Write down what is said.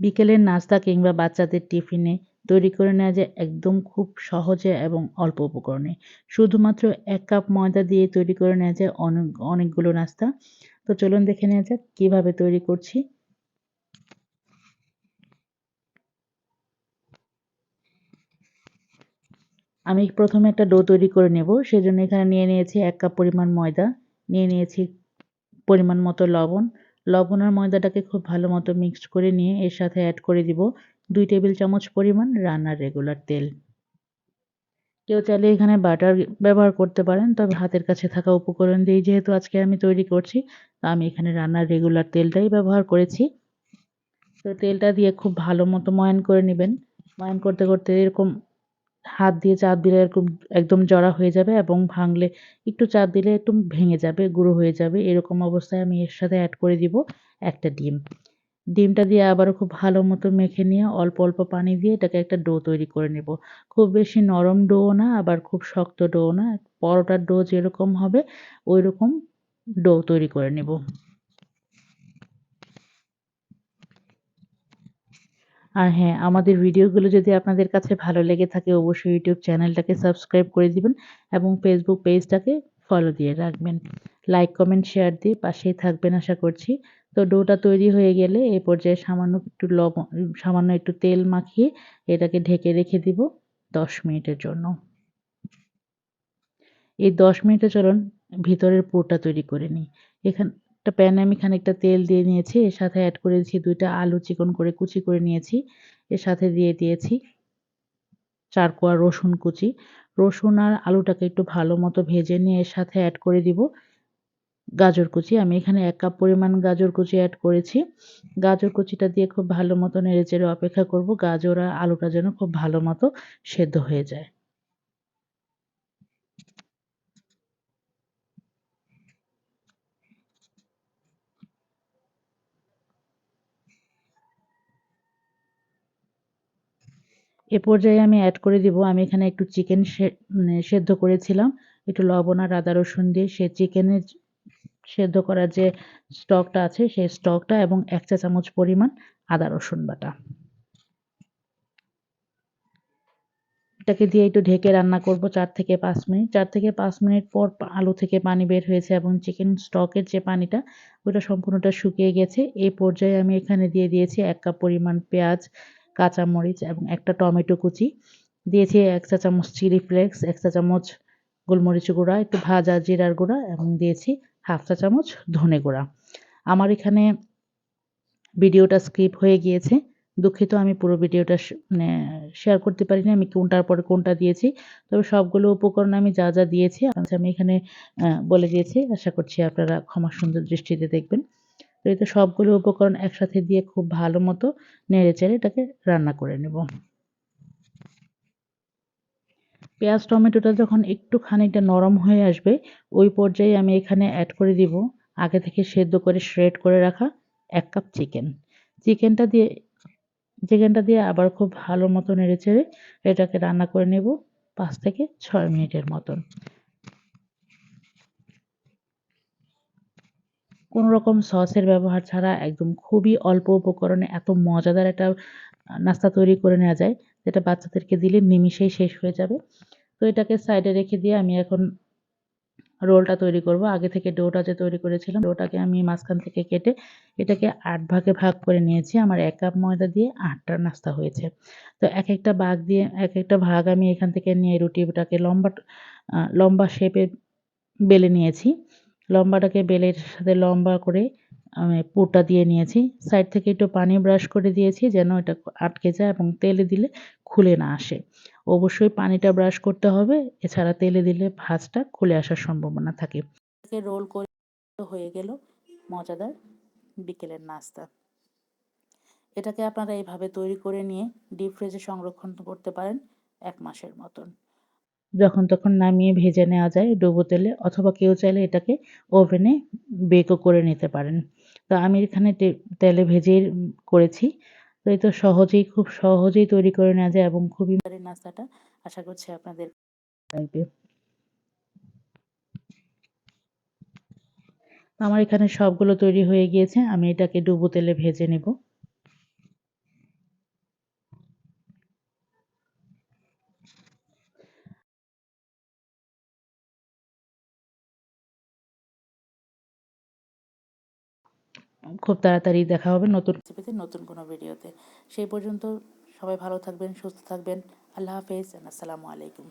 বিকেলের নাস্তা কিংবা বাচ্চাদের টিফিনে তৈরি করে নেওয়া যায় একদম খুব সহজে এবং অল্প উপকরণে। শুধুমাত্র এক কাপ ময়দা দিয়ে তৈরি করে নেওয়া যায় অনেক, অনেকগুলো নাস্তা। তো চলুন দেখে নেওয়া যাক কীভাবে তৈরি করছি। আমি প্রথমে একটা ডো তৈরি করে নেব। সেজন্য এখানে নিয়ে নিয়েছি এক কাপ পরিমাণ ময়দা, নিয়ে নিয়েছি পরিমাণ মতো লবণ লবণ আর ময়দাটাকে খুব ভালো মতো মিক্সড করে নিয়ে এর সাথে অ্যাড করে দিব দুই টেবিল চামচ পরিমাণ রান্নার রেগুলার তেল। কেউ চাইলে এখানে বাটার ব্যবহার করতে পারেন, তবে হাতের কাছে থাকা উপকরণ দিয়েই যেহেতু আজকে আমি তৈরি করছি আমি এখানে রান্নার রেগুলার তেলটাই ব্যবহার করেছি। তো তেলটা দিয়ে খুব ভালো মতো ময়ান করে নেবেন। ময়ান করতে করতে এরকম হাত দিয়ে চাপ দিলে এরকম একদম জড়া হয়ে যাবে এবং ভাঙলে একটু চাপ দিলে একটু ভেঙে যাবে, গুঁড়ো হয়ে যাবে। এরকম অবস্থায় আমি এর সাথে অ্যাড করে দিব একটা ডিম। ডিমটা দিয়ে আবারও খুব ভালো মতো মেখে নিয়ে অল্প অল্প পানি দিয়ে এটাকে একটা ডো তৈরি করে নেব। খুব বেশি নরম ডো না, আবার খুব শক্ত ডো না, পরোটার ডো যেরকম হবে ওই রকম ডো তৈরি করে নেব। আর হ্যাঁ আমাদের ভিডিওগুলো যদি আপনাদের কাছে ভালো লেগে থাকে, অবশ্যই ইউটিউব চ্যানেলটাকে সাবস্ক্রাইব করে দিবেন এবং ফেসবুক পেজটাকে ফলো দিয়ে রাখবেন। লাইক কমেন্ট শেয়ার দিয়ে পাশেই থাকবেন আশা করছি। তো ডোটা তৈরি হয়ে গেলে এই পর্যায়ে সামান্য একটু লবণ সামান্য একটু তেল মাখিয়ে এটাকে ঢেকে রেখে দিব দশ মিনিটের জন্য। এই দশ মিনিটে চলুন ভিতরের পুরটা তৈরি করে নিই। এখানে একটা প্যানে আমি খানিকটা তেল দিয়ে নিয়েছি, এর সাথে অ্যাড করেছি দুইটা আলু চিকন করে কুচি করে নিয়েছি, এর সাথে দিয়ে দিয়েছি চার কোয়া রসুন কুচি। রসুন আর আলুটাকে একটু ভালো মতো ভেজে নিয়ে এর সাথে অ্যাড করে দিব গাজর কুচি। আমি এখানে এক কাপ পরিমাণ গাজর কুচি অ্যাড করেছি। গাজর কুচিটা দিয়ে খুব ভালো মতো নেড়ে চেড়ে অপেক্ষা করব, গাজর আর আলুটা যেন খুব ভালো মতো সেদ্ধ হয়ে যায়। এ পর্যায়ে আমি অ্যাড করে দিব, আমি এখানে একটু চিকেন মানে সেদ্ধ করেছিলাম, একটু লবণ আর আদা রসুন দিয়ে, সে চিকেনের সেদ্ধ করার যে স্টকটা আছে, সেই স্টকটা এবং এক চা চামচ পরিমাণ আদা রসুন বাটা। এটাকে দিয়ে একটু ঢেকে রান্না করব চার থেকে পাঁচ মিনিট। চার থেকে পাঁচ মিনিট পর আলু থেকে পানি বের হয়েছে এবং চিকেন স্টকের যে পানিটা, ওটা সম্পূর্ণটা শুকিয়ে গেছে। এই পর্যায়ে আমি এখানে দিয়ে দিয়েছি এক কাপ পরিমাণ পেঁয়াজ কাঁচামরিচ এবং একটা টমেটো কুচি। দিয়েছি এক চা চামচ চিলি ফ্লেক্স, এক চা চামচ গোলমরিচ গুঁড়া, একটু ভাজা জিরার গুঁড়া এবং দিয়েছি হাফ চা চামচ ধনে গুঁড়া। আমার এখানে ভিডিওটা স্কিপ হয়ে গিয়েছে। দুঃখিত, আমি পুরো ভিডিওটা মানে শেয়ার করতে পারিনি। আমি কোনটার পরে কোনটা দিয়েছি। তবে সবগুলো উপকরণ আমি যা যা দিয়েছি, আমি এখানে বলে দিয়েছি। আশা করছি আপনারা ক্ষমা সুন্দর দৃষ্টিতে দেখবেন। তো সবগুলো উপকরণ একসাথে দিয়ে খুব ভালো মতো নেড়ে চেড়ে এটাকে রান্না করে নেব। পেঁয়াজ, টমেটোটা যখন একটু খানিকটা নরম হয়ে আসবে, ওই পর্যায়ে আমি এখানে অ্যাড করে দিব আগে থেকে সেদ্ধ করে শ্রেড করে রাখা এক কাপ চিকেন চিকেনটা দিয়ে চিকেনটা দিয়ে আবার খুব ভালো মতো নেড়ে চেড়ে এটাকে রান্না করে নেব পাঁচ থেকে ছয় মিনিটের মতন। কোনো রকম সসের ব্যবহার ছাড়া একদম খুবই অল্প উপকরণে এত মজাদার একটা নাস্তা তৈরি করে নেওয়া যায়, যেটা বাচ্চাদেরকে দিলে নিমিষেই শেষ হয়ে যাবে। তো এটাকে সাইডে রেখে দিয়ে আমি এখন রোলটা তৈরি করব। আগে থেকে ডোটা যে তৈরি করেছিলাম, ডোটাকে আমি মাঝখান থেকে কেটে এটাকে আট ভাগে ভাগ করে নিয়েছি। আমার এক কাপ ময়দা দিয়ে আটটা নাস্তা হয়েছে। তো এক একটা ভাগ দিয়ে এক একটা ভাগ আমি এখান থেকে নিয়ে রুটিটাকে লম্বা লম্বা শেপে বেলে নিয়েছি। লম্বাটাকে বেলের সাথে লম্বা করে আমি পুরটা দিয়ে নিয়েছি। সাইড থেকে একটু পানি ব্রাশ করে দিয়েছি যেন এটা আটকে যায় এবং তেলে দিলে খুলে না আসে। অবশ্যই পানিটা ব্রাশ করতে হবে, এছাড়া তেলে দিলে ভাজটা খুলে আসার সম্ভাবনা থাকে। রোল করে হয়ে গেল মজাদার বিকেলের নাস্তা। এটাকে আপনারা এইভাবে তৈরি করে নিয়ে ডিপ ফ্রিজে সংরক্ষণ করতে পারেন এক মাসের মতন। যখন তখন নামিয়ে ভেজে নেওয়া যায় ডুবো তেলে অথবা কেউ চাইলে এটাকে ওভেনে বেকও করে নিতে পারেন। তো আমি এখানে তেলে ভেজে করেছি। তো এই তো সহজেই, খুব সহজেই তৈরি করে নেওয়া যায় এবং খুবই নাস্তাটা। আশা করছি আপনাদের লাগবে। আমার এখানে সবগুলো তৈরি হয়ে গিয়েছে। আমি এটাকে ডুবো তেলে ভেজে নেব। খুব তাড়াতাড়ি দেখা হবে নতুন রেসিপিতে নতুন কোনো ভিডিওতে। সেই পর্যন্ত সবাই ভালো থাকবেন, সুস্থ থাকবেন। আল্লাহ হাফেজ আসসালামু আলাইকুম।